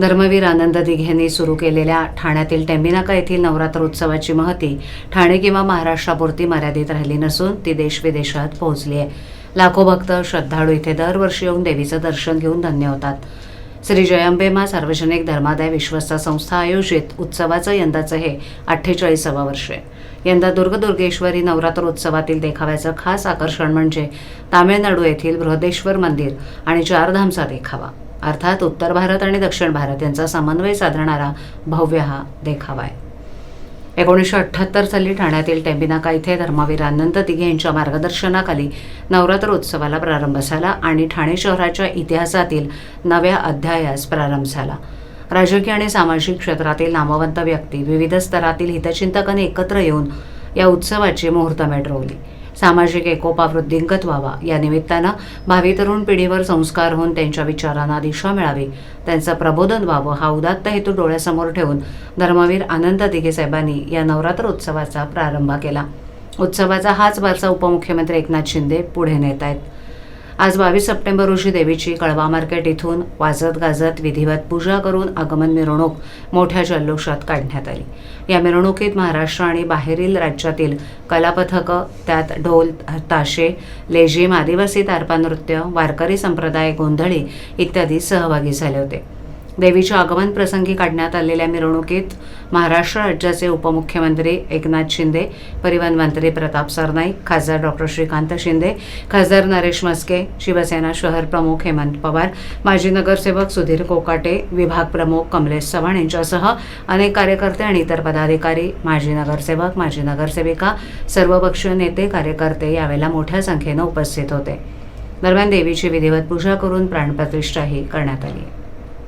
धर्मवीर आनंद दिघे यांनी सुरू केलेल्या ठाण्यातील टेंबिनाका येथील नवरात्र उत्सवाची महती ठाणे किंवा महाराष्ट्रापुरती मर्यादित राहिली नसून ती देशविदेशात पोहोचली आहे. लाखो भक्त श्रद्धाळू इथे दरवर्षी येऊन देवीचं दर्शन घेऊन धन्य होतात. श्री जयंबेमा सार्वजनिक धर्मादाय विश्वस्त संस्था आयोजित उत्सवाचं यंदाचं हे अठ्ठेचाळीसावं वर्ष आहे. यंदा दुर्गदुर्गेश्वरी नवरात्र उत्सवातील देखाव्याचं खास आकर्षण म्हणजे तामिळनाडू येथील बृहदेश्वर मंदिर आणि चारधामचा देखावा. अर्थात उत्तर भारत आणि दक्षिण भारत यांचा समन्वय साधणारा भव्य हा देखावा आहे. एकोणीसशे अठ्ठ्याहत्तर साली ठाण्यातील टेंबिनाका इथे धर्मवीर अनंत दिघे यांच्या मार्गदर्शनाखाली नवरात्र उत्सवाला प्रारंभ झाला आणि ठाणे शहराच्या इतिहासातील नव्या अध्यायास प्रारंभ झाला. राजकीय आणि सामाजिक क्षेत्रातील नामवंत व्यक्ती विविध स्तरातील हितचिंतकांनी एकत्र येऊन या उत्सवाची मुहूर्तमेढ रोवली. सामाजिक एकोपा वृद्धिंगत व्हावा. या निमित्तानं भावी तरुण पिढीवर संस्कार होऊन त्यांच्या विचारांना दिशा मिळावी. त्यांचं प्रबोधन व्हावं हा उदात्त हेतू डोळ्यासमोर ठेवून धर्मवीर आनंद दिघे साहेबांनी या नवरात्र उत्सवाचा प्रारंभ केला. उत्सवाचा हाच वारसा उपमुख्यमंत्री एकनाथ शिंदे पुढे नेत आहेत. आज बावीस सप्टेंबर रोजी देवीची कळवा मार्केट इथून वाजत गाजत विधिवत पूजा करून आगमन मिरवणूक मोठ्या जल्लोषात काढण्यात आली. या मिरवणुकीत महाराष्ट्र आणि बाहेरील राज्यातील कलापथकं त्यात ढोल ताशे लेझिम आदिवासी तारपा नृत्य वारकरी संप्रदाय गोंधळी इत्यादी सहभागी झाले होते. देवीच्या आगमन प्रसंगी काढण्यात आलेल्या मिरवणुकीत महाराष्ट्र राज्याचे उपमुख्यमंत्री एकनाथ शिंदे परिवहन मंत्री प्रताप सरनाईक खासदार डॉक्टर श्रीकांत शिंदे खासदार नरेश मस्के शिवसेना शहर प्रमुख हेमंत पवार माजी नगरसेवक सुधीर कोकाटे विभाग प्रमुख कमलेश चव्हाण यांच्यासह अनेक कार्यकर्ते आणि इतर पदाधिकारी माजी नगरसेवक माजी नगरसेविका सर्वपक्षीय नेते कार्यकर्ते यावेळेला मोठ्या संख्येनं उपस्थित होते. दरम्यान देवीची विधिवत पूजा करून प्राणप्रतिष्ठाही करण्यात आली